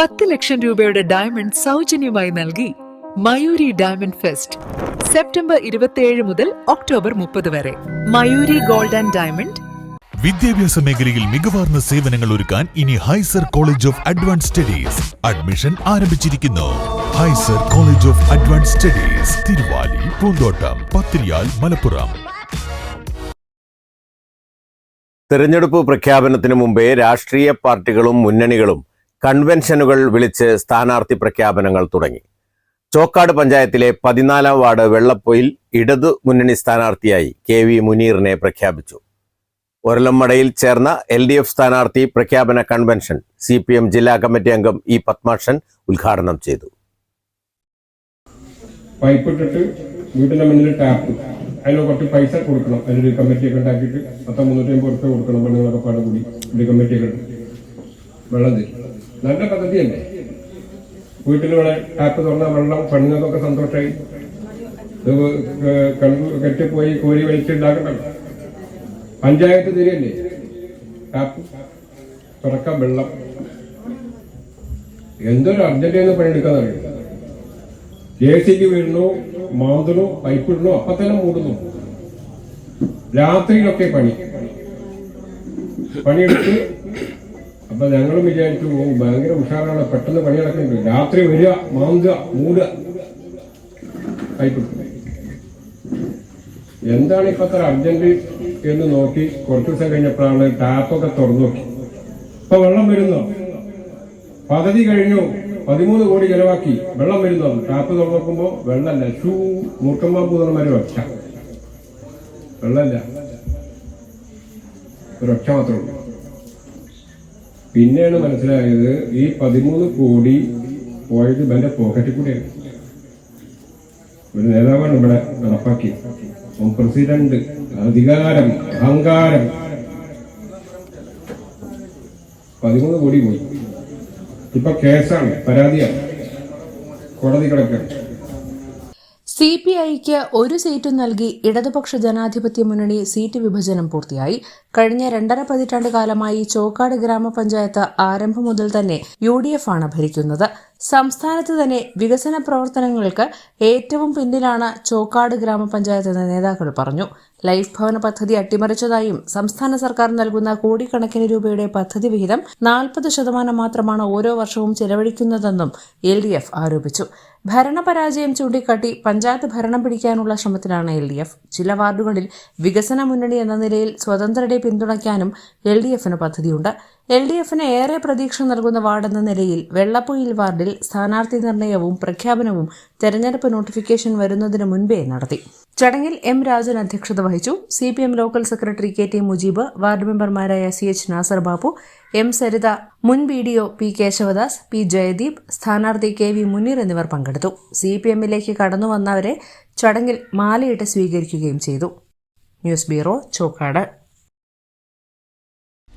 പത്ത് ലക്ഷം രൂപയുടെ ഡയമണ്ട് സൗജന്യമായി നൽകി മയൂരി ഡയമണ്ട് ഫെസ്റ്റ് സെപ്റ്റംബർ ഇരുപത്തിയേഴ് മുതൽ ഒക്ടോബർ മുപ്പത് വരെ. മയൂരി ഗോൾഡ് ആൻഡ് ഡയമണ്ട് വിദ്യാഭ്യാസ മേഖലയിൽ മികവാർന്ന സേവനങ്ങൾ ഒരുക്കാൻ ഇനി ഹൈസർ college of advance studies admission ആരംഭിച്ചിരിക്കുന്നു. ഹൈസർ college of advance studies Thiruvali Poonthottam Pathiriyal Malappuram. തെരഞ്ഞെടുപ്പ് പ്രഖ്യാപനത്തിന് മുമ്പേ രാഷ്ട്രീയ പാർട്ടികളും മുന്നണികളും കൺവെൻഷനുകൾ വിളിച്ച് സ്ഥാനാർത്ഥി പ്രഖ്യാപനങ്ങൾ തുടങ്ങി. ചോക്കാട് പഞ്ചായത്തിലെ പതിനാലാം വാർഡ് വെള്ളപ്പൊയിൽ ഇടതു മുന്നണി സ്ഥാനാർത്ഥിയായി കെ വി മുനീറിനെ പ്രഖ്യാപിച്ചു. ഒരലമ്മടയിൽ ചേർന്ന എൽ ഡി എഫ് സ്ഥാനാർത്ഥി പ്രഖ്യാപന കൺവെൻഷൻ സി പി എം ജില്ലാ കമ്മിറ്റി അംഗം ഇ പത്മാക്ഷൻ ഉദ്ഘാടനം ചെയ്തു. പൈപ്പ് ഇട്ടിട്ട് വീട്ടിന്റെ മുന്നിൽ ടാപ്പ്. അതിന് കുറച്ച് പൈസ കൊടുക്കണം. അതിനൊരു കമ്മിറ്റിയൊക്കെ ഉണ്ടാക്കിയിട്ട് പത്തോ മുന്നൂറ്റി അമ്പത് കൊടുക്കണം പെണ്ണുങ്ങളൊക്കെ പാടുകൂടി ഒരു കമ്മിറ്റിയൊക്കെ വെള്ളം തരും നല്ല പദ്ധതിയല്ലേ? വീട്ടിലൂടെ ടാപ്പ് തുറന്ന വെള്ളം പണിഞ്ഞതൊക്കെ സന്തോഷമായി കണ്ടു കെട്ടിപ്പോയി കോരി വലിച്ചുണ്ടാക്കണ്ടല്ലോ. പഞ്ചായത്ത് തരില്ലേ ടാപ്പ് തുറക്കാൻ വെള്ളം. എന്തൊരു അർജന്റീന പണിയെടുക്കാൻ അറിയാം ജെ സി ബി വീഴുന്നു മാന്തുന്നു പൈപ്പ് ഇടുന്നു അപ്പൊ തന്നെ മൂടുന്നു. രാത്രിയിലൊക്കെ പണി. പണിയെടുത്ത് അപ്പൊ ഞങ്ങളും വിചാരിച്ചു ഓ ഭയങ്കര ഉഷാറാണ് പെട്ടെന്ന് പണി നടക്കുന്നുണ്ട് രാത്രി വരിക മാന്തുക മൂടുക. ആയിക്കോട്ടെ എന്താണ് ഇപ്പൊ അത്ര അർജന്റ് എന്ന് നോക്കി കുറച്ചു ദിവസം കഴിഞ്ഞപ്പോഴാണ് ടാപ്പൊക്കെ തുറന്നു നോക്കി. ഇപ്പൊ വെള്ളം വരുന്നു. പദ്ധതി കഴിഞ്ഞു. പതിമൂന്ന് കോടി ചെലവാക്കി. വെള്ളം വരുന്നു. ടാപ്പ് തുറന്നു നോക്കുമ്പോ വെള്ളമല്ല ഷൂ മൂർക്കമ്പാമ്പ് തുറന്മാര് ഒറ്റ വെള്ളമല്ല ഒരൊറ്റ മാത്രമേ ഉള്ളൂ. പിന്നെയാണ് മനസ്സിലായത് ഈ പതിമൂന്ന് കോടി പോയത് ഇവന്റെ പോക്കറ്റിൽ കൂടെയാണ് ഒരു നേതാവാണ് ഇവിടെ നടപ്പാക്കി പ്രസിഡന്റ് അധികാരം അഹങ്കാരം. പതിമൂന്ന് കോടി പോയി. ഇപ്പൊ കേസാണ് പരാതിയാണ്. കോടതി കിടക്കാണ്. സി പി ഐക്ക് ഒരു സീറ്റും നൽകി ഇടതുപക്ഷ ജനാധിപത്യ മുന്നണി സീറ്റ് വിഭജനം പൂർത്തിയായി. കഴിഞ്ഞ രണ്ടര പതിറ്റാണ്ട് കാലമായി ചോക്കാട് ഗ്രാമപഞ്ചായത്ത് ആരംഭം മുതൽ തന്നെ യു ഡി എഫ് ആണ് ഭരിക്കുന്നത്. സംസ്ഥാനത്ത് തന്നെ വികസന പ്രവർത്തനങ്ങൾക്ക് ഏറ്റവും പിന്നിലാണ് ചോക്കാട് ഗ്രാമപഞ്ചായത്ത് എന്ന് നേതാക്കൾ പറഞ്ഞു. ലൈഫ് ഭവന പദ്ധതി അട്ടിമറിച്ചതായും സംസ്ഥാന സർക്കാർ നൽകുന്ന കോടിക്കണക്കിന് രൂപയുടെ പദ്ധതി വിഹിതം നാൽപ്പത് ശതമാനം മാത്രമാണ് ഓരോ വർഷവും ചെലവഴിക്കുന്നതെന്നും എൽ ആരോപിച്ചു. ഭരണപരാജയം ചൂണ്ടിക്കാട്ടി പഞ്ചായത്ത് ഭരണം പിടിക്കാനുള്ള ശ്രമത്തിലാണ് എൽ ഡി എഫ്. ചില വാർഡുകളിൽ വികസന മുന്നണി എന്ന നിലയിൽ സ്വതന്ത്രരെ പിന്തുണയ്ക്കാനും എൽ ഡി എഫിന് പദ്ധതിയുണ്ട്. എൽ ഡി എഫിന് ഏറെ പ്രതീക്ഷ നൽകുന്ന വാർഡെന്ന നിലയിൽ വെള്ളപ്പൊയിൽ വാർഡിൽ സ്ഥാനാർത്ഥി നിർണയവും പ്രഖ്യാപനവും തെരഞ്ഞെടുപ്പ് നോട്ടിഫിക്കേഷൻ വരുന്നതിന് മുൻപേ നടത്തി. ചടങ്ങിൽ എം രാജൻ അധ്യക്ഷത വഹിച്ചു. C P M local secretary K T Mujeeb ward മെമ്പർമാരായ C H Nasar Babu M Saritha മുൻ B D O P Keshavadas P Jayadeep സ്ഥാനാർത്ഥി കെ വി മുനീർ എന്നിവർ പങ്കെടുത്തു. സി പി എമ്മിലേക്ക് കടന്നു വന്നവരെ ചടങ്ങിൽ മാലയിട്ട് സ്വീകരിക്കുകയും ചെയ്തു. News bureau Chokkad.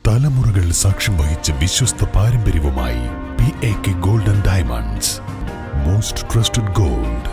തലമുറകൾ സാക്ഷ്യം വഹിച്ച വിശ്വസ്ത പാരമ്പര്യവുമായി P A K golden diamonds. Most trusted gold.